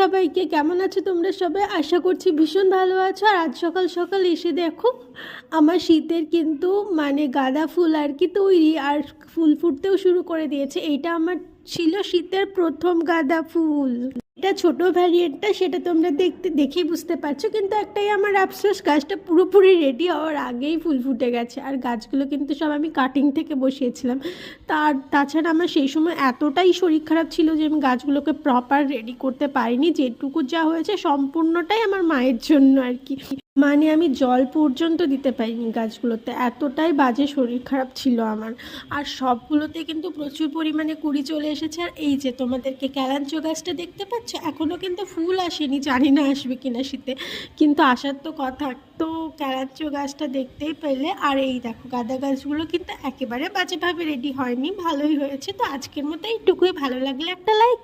সবাইকে। কেমন আছো তোমরা সবাই? আশা করছি ভীষণ ভালো আছো। আর আজ সকাল সকাল এসে দেখো, আমার শীতের কিন্তু মানে গাঁদা ফুল আর কি তৈরি আর ফুল ফুটতেও শুরু করে দিয়েছে। এইটা আমার ছিল শীতের প্রথম গাঁদা ফুল। এটা ছোট ভ্যারিয়েন্টটা সেটা তোমরা দেখতে, দেখেই বুঝতে পারছ। কিন্তু একটাই আমার আফসোস, গাছটা পুরোপুরি রেডি হওয়ার আগেই ফুল ফুটে গেছে। আর গাছগুলো কিন্তু সব আমি কাটিং থেকে বসিয়েছিলাম। তার, তাছাড়া আমার সেই সময় এতটাই শরীর খারাপ ছিল যে আমি গাছগুলোকে প্রপার রেডি করতে পারিনি। যেটুকু যা হয়েছে সম্পূর্ণটাই আমার মায়ের জন্য আর কি। মানে আমি জল পর্যন্ত দিতে পারিনি গাছগুলোতে। এতটাই বাজে শরীর খারাপ ছিল আমার। আর সবগুলোতে কিন্তু প্রচুর পরিমাণে কুড়ি চলে এসেছে। আর এই যে তোমাদেরকে ক্যালাঞ্চো গাছটা দেখতে পাচ্ছ এখনও কিন্তু ফুল আসেনি, জানি না আসবে কিনা শীতে। কিন্তু আসার তো কথা। তো ক্যালাঞ্চো গাছটা দেখতেই পেলে। আর এই দেখো, গাঁদা গাছগুলো কিন্তু একেবারে বাজেভাবে রেডি হয়নি। ভালোই হয়েছে। তো আজকের মতো এইটুকুই। ভালো লাগলে একটা লাইক